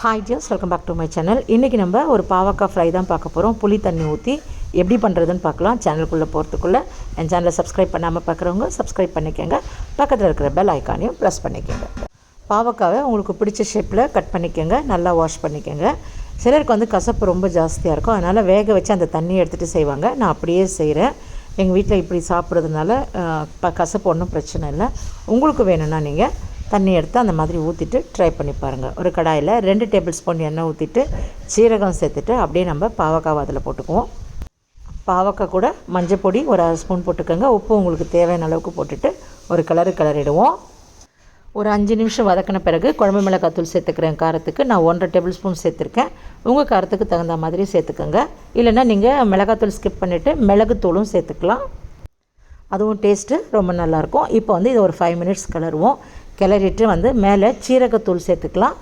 Hi dears welcome back to my channel இன்றைக்கி நம்ம ஒரு பாவக்காய் ஃப்ரை தான் பார்க்க போகிறோம் புளி தண்ணி ஊற்றி எப்படி பண்ணுறதுன்னு பார்க்கலாம். சேனலுக்குள்ளே போகிறதுக்குள்ளே என் சேனலை சப்ஸ்கிரைப் பண்ணாமல் பார்க்குறவங்க சப்ஸ்கிரைப் பண்ணிக்கோங்க. பக்கத்தில் இருக்கிற பெல் ஐக்கானையும் ப்ரெஸ் பண்ணிக்கோங்க. பாவக்காவை உங்களுக்கு பிடிச்ச ஷேப்பில் கட் பண்ணிக்கோங்க. நல்லா வாஷ் பண்ணிக்கோங்க. சிலருக்கு வந்து கசப்பு ரொம்ப ஜாஸ்தியாக இருக்கும். அதனால் வேக வச்சு அந்த தண்ணியை எடுத்துகிட்டு செய்வாங்க. நான் அப்படியே செய்கிறேன் எங்கள் வீட்டில் இப்படி சாப்பிட்றதுனால ப கசப்பு ஒன்றும் பிரச்சனை இல்லை. உங்களுக்கு வேணும்னா நீங்கள் தண்ணி எடுத்து அந்த மாதிரி ஊற்றிட்டு ட்ரை பண்ணி பாருங்கள் ஒரு கடாயில் ரெண்டு டேபிள் ஸ்பூன் எண்ணெய் ஊற்றிட்டு சீரகம் சேர்த்துட்டு அப்படியே நம்ம பாவக்காவை அதில் போட்டுக்குவோம். பாவக்காய் கூட மஞ்சள் பொடி ஒரு அரை ஸ்பூன் போட்டுக்கோங்க. உப்பு உங்களுக்கு தேவையான அளவுக்கு போட்டுட்டு ஒரு கலரு கிளறிடுவோம் ஒரு அஞ்சு நிமிஷம் வதக்கின பிறகு குழம்பு மிளகாத்தூள் சேர்த்துக்கிறேன். காரத்துக்கு நான் ஒன்றரை டேபிள் ஸ்பூன் சேர்த்துருக்கேன். உங்கள் காரத்துக்கு தகுந்த மாதிரி சேர்த்துக்கோங்க. இல்லைன்னா நீங்கள் மிளகாத்தூள் ஸ்கிப் பண்ணிவிட்டு மிளகுத்தூளும் சேர்த்துக்கலாம். அதுவும் டேஸ்ட்டு ரொம்ப நல்லாயிருக்கும் இப்போ வந்து இது ஒரு ஃபைவ் மினிட்ஸ் கிளறுவோம் கிளறிட்டு வந்து மேலே சீரகத்தூள் சேர்த்துக்கலாம்.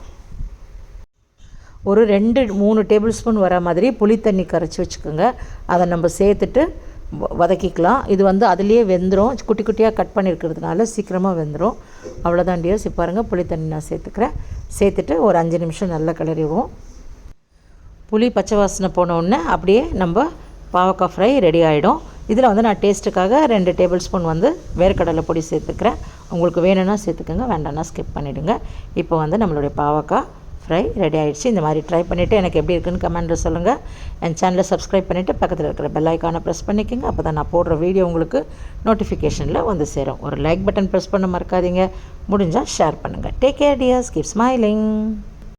ஒரு ரெண்டு மூணு டேபிள் ஸ்பூன் வர மாதிரி புளி தண்ணி கரைச்சி வச்சுக்கோங்க. அதை நம்ம சேர்த்துட்டு வ- வதக்கிக்கலாம். இது வந்து அதுலேயே வெந்துடும் குட்டி குட்டியாக கட் பண்ணியிருக்கிறதுனால சீக்கிரமாக வெந்துடும் அவ்வளோதான் டியர்ஸ் பாருங்கள் புளி தண்ணி நான் சேர்த்துக்கிறேன். சேர்த்துட்டு ஒரு அஞ்சு நிமிஷம் நல்லா கிளறிடுவோம். புளி பச்சை வாசனை போனோடனே அப்படியே நம்ம பாவக்காய் ஃப்ரை ரெடி ஆகிடும் இதில் வந்து நான் டேஸ்ட்டுக்காக ரெண்டு டேபிள் ஸ்பூன் வந்து வேர்க்கடலை பொடி சேர்த்துக்கிறேன். உங்களுக்கு வேணும்னா சேர்த்துக்கோங்க வேண்டாம்னா ஸ்கிப் பண்ணிவிடுங்க இப்போ வந்து நம்மளுடைய பாவக்காய் ஃப்ரை ரெடி ஆகிடுச்சு இந்த மாதிரி ட்ரை பண்ணிவிட்டு எனக்கு எப்படி இருக்குன்னு கமெண்ட்டில் சொல்லுங்கள் என் சேனலை சப்ஸ்கிரைப் பண்ணிவிட்டு பக்கத்தில் இருக்கிற பெல் ஐக்கானை ப்ரெஸ் பண்ணிக்கோங்க. அப்போ தான் நான் போடுற வீடியோ உங்களுக்கு நோட்டிஃபிகேஷனில் வந்து சேரும். ஒரு லைக் பட்டன் ப்ரெஸ் பண்ண மறக்காதீங்க. முடிஞ்சால் ஷேர் பண்ணுங்கள் take care dears keep smiling